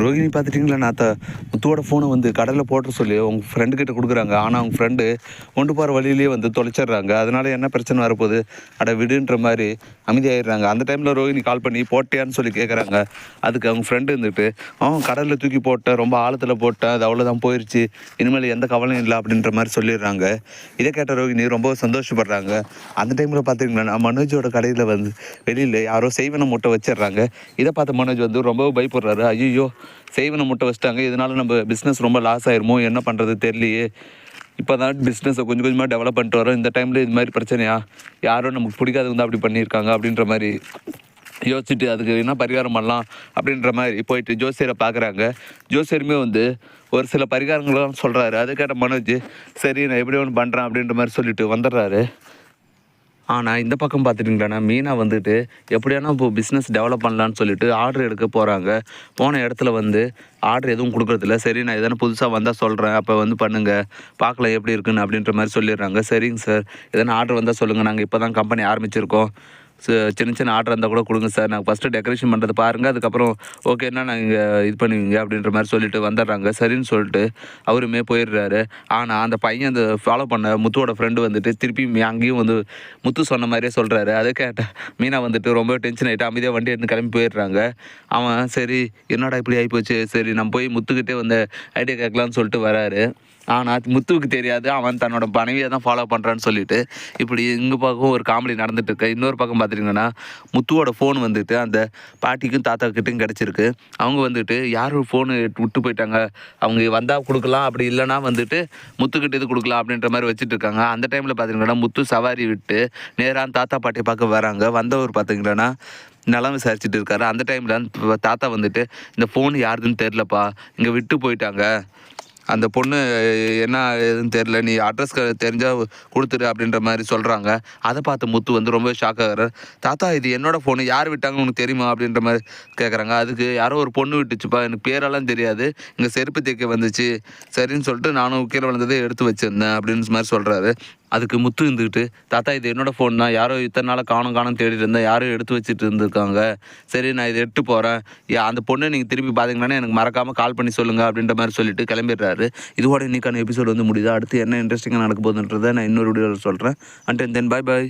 ரோகிணி பார்த்துட்டிங்களா? நாத்த முத்துவோட ஃபோனை வந்து கடலில் போட்டு சொல்லி உங்கள் ஃப்ரெண்டு கிட்ட கொடுக்குறாங்க. ஆனால் அவங்க ஃப்ரெண்டு கொண்டு போகிற வழியிலேயே வந்து தொலைச்சிட்றாங்க. அதனால என்ன பிரச்சனை வரப்போகுது? அட விடுன்ற மாதிரி அமைதியாகிடுறாங்க அந்த டைமில் ரோகிணி கால் பண்ணி போட்டியான்னு சொல்லி கேட்குறாங்க அதுக்கு அவங்க ஃப்ரெண்டு இருந்துட்டு அவன் கடலில் தூக்கி போட்டேன். ரொம்ப ஆழத்தில் போட்டேன். அது அவ்வளோதான் போயிடுச்சு இனிமேல் எந்த கவலையும் இல்லை அப்படின்ற மாதிரி சொல்லிடுறாங்க. இதை கேட்ட ரோகிணி ரொம்ப சந்தோஷப்படுறாங்க. அந்த டைமில் பார்த்தீங்கன்னா மனோஜோட கடையில் வந்து வெளியில் யாரோ செய்வன முட்டை வச்சிடுறாங்க. இதை பார்த்த மனோஜ் வந்து ரொம்ப பயப்படுறாரு. ஐயோ செய்வன முட்டை வச்சிட்டாங்க. இதனால நம்ம பிஸ்னஸ் ரொம்ப லாஸ் ஆயிருமோ? என்ன பண்ணுறது தெரியலையே. இப்போ தான் பிஸ்னஸை கொஞ்சம் கொஞ்சமாக டெவலப் பண்ணிட்டு வரோம். இந்த டைமில் இது மாதிரி பிரச்சனையா? யாரும் நமக்கு பிடிக்காதவங்க தான் அப்படி பண்ணியிருக்காங்க அப்படின்ற மாதிரி யோசிச்சுட்டு அதுக்கு என்ன பரிகாரம் பண்ணலாம் அப்படின்ற மாதிரி போயிட்டு ஜோசியரை பார்க்குறாங்க. ஜோசியருமே வந்து ஒரு சில பரிகாரங்களும் சொல்கிறாரு அதுக்கேட்ட மனோஜ் சரி நான் எப்படி ஒன்று பண்ணுறேன் அப்படின்ற மாதிரி சொல்லிட்டு வந்துடுறாரு. ஆனால் இந்த பக்கம் பார்த்துட்டிங்களாண்ணா மீனா வந்துட்டு எப்படியானா இப்போ பிஸ்னஸ் டெவலப் பண்ணலான்னு சொல்லிட்டு ஆர்டர் எடுக்க போகிறாங்க போன இடத்துல வந்து ஆர்டர் எதுவும் கொடுக்குறதில்ல. சரி நான் எதனா புதுசாக வந்தால் சொல்கிறேன் அப்போ வந்து பண்ணுங்கள் பார்க்கலாம் எப்படி இருக்குன்னு அப்படின்ற மாதிரி சொல்லிடுறாங்க. சரிங்க சார் எதனா ஆர்டர் வந்தால் சொல்லுங்கள் நாங்கள் இப்போ தான் கம்பெனி ஆரம்பிச்சிருக்கோம். சின்ன சின்ன ஆர்டர் இருந்தால் கூட கொடுங்க சார். நாங்கள் ஃபஸ்ட்டு டெக்கரேஷன் பண்ணுறது பாருங்கள் அதுக்கப்புறம் ஓகேன்னா நாங்கள் இது பண்ணுவீங்க அப்படின்ற மாதிரி சொல்லிட்டு வந்துடுறாங்க. சரின்னு சொல்லிட்டு அவருமே போயிடுறாரு. ஆனால் அந்த பையன் அந்த ஃபாலோ பண்ண முத்துவோட ஃப்ரெண்டு வந்துட்டு திருப்பி அங்கேயும் வந்து முத்து சொன்ன மாதிரியே சொல்கிறாரு அதை கேட்ட மீனா வந்துட்டு ரொம்ப டென்ஷன் ஆகிட்டு அமைதியாக வண்டி எடுத்து கிளம்பி போயிடுறாங்க. அவன் சரி என்னடா இப்படி ஆகிப்போச்சு சரி நம்ம போய் முத்துக்கிட்டே வந்து ஐடியா கேட்கலான்னு சொல்லிட்டு வராரு. ஆனால் முத்துவுக்கு தெரியாது. அவன் தன்னோட மனைவியை தான் ஃபாலோ பண்ணுறான்னு சொல்லிட்டு இப்படி இங்கே பக்கம் ஒரு காமெடி நடந்துட்டு இருக்கு. இன்னொரு பக்கம் பார்த்துட்டிங்கன்னா முத்துவோட ஃபோன் வந்துட்டு அந்த பாட்டிக்கும் தாத்தாக்கிட்டையும் கிடச்சிருக்கு. அவங்க வந்துட்டு யார் ஃபோனு விட்டு போயிட்டாங்க? அவங்க வந்தால் கொடுக்கலாம். அப்படி இல்லைன்னா வந்துட்டு முத்துக்கிட்ட இது கொடுக்கலாம் அப்படின்ற மாதிரி வச்சுட்டு இருக்காங்க. அந்த டைமில் பார்த்தீங்கன்னா முத்து சவாரி விட்டு நேராக தாத்தா பாட்டியை பார்க்க வராங்க. வந்தவர் பார்த்தீங்கன்னா நலம் விசாரிச்சுட்டு இருக்காரு. அந்த டைமில் தாத்தா வந்துட்டு இந்த ஃபோன் யாருதுன்னு தெரிலப்பா இங்கே விட்டு போயிட்டாங்க. அந்த பொண்ணு என்ன ஏதுன்னு தெரில நீ அட்ரஸ் தெரிஞ்சால் கொடுத்துரு அப்படின்ற மாதிரி சொல்கிறாங்க அதை பார்த்து முத்து வந்து ரொம்ப ஷாக் ஆகிறார். தாத்தா இது என்னோடய ஃபோனு யார் விட்டாங்கன்னு உனக்கு தெரியுமா? அப்படின்ற மாதிரி கேட்குறாங்க அதுக்கு யாரோ ஒரு பொண்ணு விட்டுச்சுப்பா எனக்கு பேரெல்லாம் தெரியாது. இங்கே செருப்பு தேக்க வந்துச்சு. சரின்னு சொல்லிட்டு நானும் கீழே விழுந்ததை எடுத்து வச்சிருந்தேன் அப்படின்னு மாதிரி சொல்கிறாரு அதுக்கு முத்து இருந்துக்கிட்டு தாத்தா இது என்னோட ஃபோன் தான். யாரோ இத்தனை நாளாக காணும் காணும் தேடிட்டு இருந்தேன் யாரும் எடுத்து வச்சுட்டு இருந்திருக்காங்க. சரி நான் இதை எடுத்து போகிறேன் அந்த பொண்ணை நீங்கள் திருப்பி பார்த்தீங்கன்னா எனக்கு மறக்காமல் கால் பண்ணி சொல்லுங்கள் அப்படின்ற மாதிரி சொல்லிட்டு கிளம்பிடுறாரு. இதோட இன்றைக்கான எபிசோடு வந்து முடியுது. அடுத்து என்ன இன்ட்ரெஸ்டிங்காக நடக்க போகுதுன்றதை நான் இன்னொரு வீடியோவில் சொல்கிறேன் அண்ட் தென் பை பாய்